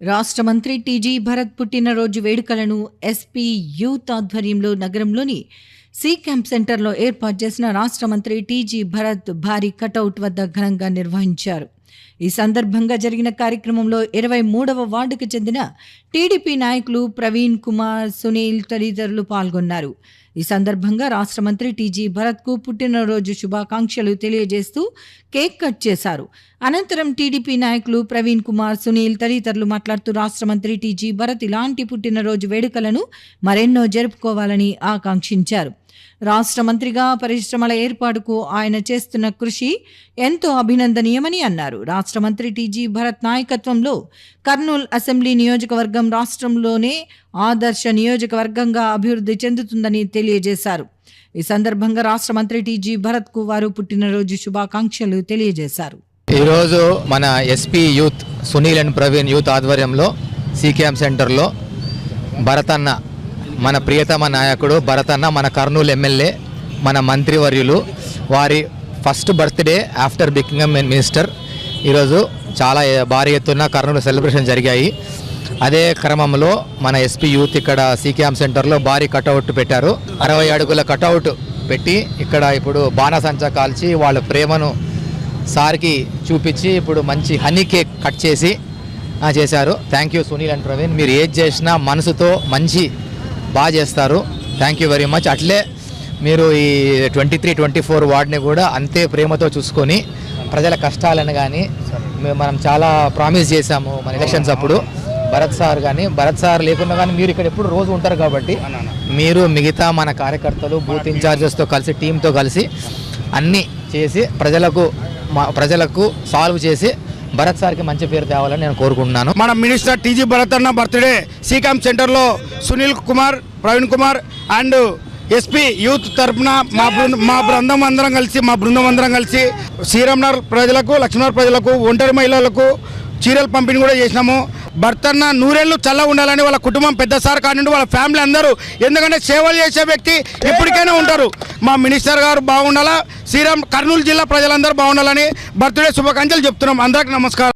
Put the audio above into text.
రాష్ట్ర మంత్రి టీజీ భరత్ పుట్టినరోజు వేడుకలను ఎస్పీ యూత్ ఆధ్వర్యంలో నగరంలోని సి క్యాంప్ సెంటర్లో ఏర్పాటు చేసిన రాష్ట్ర మంత్రి టీజీ భరత్ భారీ కటౌట్ వద్ద ఘనంగా నిర్వహించారు. ఈ సందర్భంగా జరిగిన కార్యక్రమంలో ఇరవై మూడవ వార్డుకు చెందిన టీడీపీ నాయకులు ప్రవీణ్ కుమార్ సునీల్ తదితరులు పాల్గొన్నారు. ఈ సందర్భంగా రాష్ట్ర మంత్రి టీజీ భరత్కు పుట్టినరోజు శుభాకాంక్షలు తెలియజేస్తూ కేక్ కట్ చేశారు. అనంతరం టీడీపీ నాయకులు ప్రవీణ్ కుమార్ సునీల్ తదితరులు మాట్లాడుతూ రాష్ట్ర మంత్రి టీజీ భరత్ ఇలాంటి పుట్టినరోజు వేడుకలను మరెన్నో జరుపుకోవాలని ఆకాంక్షించారు. రాష్ట్ర మంత్రిగా పరిశ్రమల ఏర్పాటుకు ఆయన చేస్తున్న కృషి ఎంతో అభినందనీయమని అన్నారు. రాష్ట్ర మంత్రి టీజీ భరత్ నాయకత్వంలో కర్నూలు అసెంబ్లీ నియోజకవర్గం రాష్ట్రంలోనే ఆదర్శ నియోజకవర్గంగా అభివృద్ధి చెందుతుందని తెలియజేశారు. ఈ సందర్భంగా రాష్ట్ర మంత్రి టీజీ భరత్కు వారు పుట్టినరోజు శుభాకాంక్షలు తెలియజేశారు. ఈరోజు మన SP youth Sunil and Praveen youth ఆధ్వర్యంలో సీకేఎం సెంటర్లో భరతన్న మన ప్రియతమ నాయకుడు భరతన్న మన కర్నూలు ఎమ్మెల్యే మన మంత్రివర్యులు వారి first birthday after becoming minister. ఈరోజు చాలా భారీ ఎత్తున కర్నూలు సెలబ్రేషన్ జరిగాయి. అదే క్రమంలో మన ఎస్పీ యూత్ ఇక్కడ సీకేఎం సెంటర్లో భారీ కటౌట్ పెట్టారు. అరవై అడుగుల కటౌట్ పెట్టి ఇక్కడ ఇప్పుడు బాణసంచా కాల్చి వాళ్ళ ప్రేమను సార్కి చూపించి ఇప్పుడు మంచి హనీ కేక్ కట్ చేసి చేశారు. Thank you Sunil and Praveen. మీరు ఏది చేసినా మనసుతో మంచి బాగా చేస్తారు. థ్యాంక్ యూ వెరీ మచ్ అట్లే మీరు ఈ ట్వంటీ త్రీ ట్వంటీ ఫోర్ వార్డ్ని కూడా అంతే ప్రేమతో చూసుకొని ప్రజల కష్టాలను కానీ మనం చాలా ప్రామిస్ చేశాము మన ఎలక్షన్స్ అప్పుడు. భరత్ సార్ కానీ భరత్ సార్ లేకున్నా కానీ మీరు ఇక్కడ ఎప్పుడు రోజు ఉంటారు కాబట్టి మీరు మిగతా మన కార్యకర్తలు బూత్ ఇన్ఛార్జెస్తో కలిసి టీంతో కలిసి అన్నీ చేసి ప్రజలకు మా- ప్రజలకు సాల్వ్ చేసి భరత్ సార్కి మంచి పేరు తేవాలని నేను కోరుకుంటున్నాను. మన మినిస్టర్ టీజీ భరత్ అన్న బర్త్డే సీకామ్ సెంటర్లో Sunil Kumar Praveen Kumar and SP youth తరఫున మా బృందం మా బృందం అందరం కలిసి మా బృందం అందరం కలిసి శ్రీరామ్నగర్ ప్రజలకు లక్ష్మీనగర్ ప్రజలకు ఒంటరి మహిళలకు చీరలు పంపిణీ కూడా చేసినాము. భర్తన్న నూరేళ్ళు చల్ల ఉండాలని వాళ్ళ కుటుంబం పెద్ద సార్ కానివ్వండి వాళ్ళ ఫ్యామిలీ అందరూ. ఎందుకంటే సేవలు చేసే వ్యక్తి ఎప్పటికైనా ఉంటారు. మా మినిస్టర్ గారు బాగుండాలా? శ్రీరామ్ కర్నూలు జిల్లా ప్రజలందరూ బాగుండాలని బర్త్డే శుభాకాంక్షలు చెప్తున్నాం. అందరికి నమస్కారం.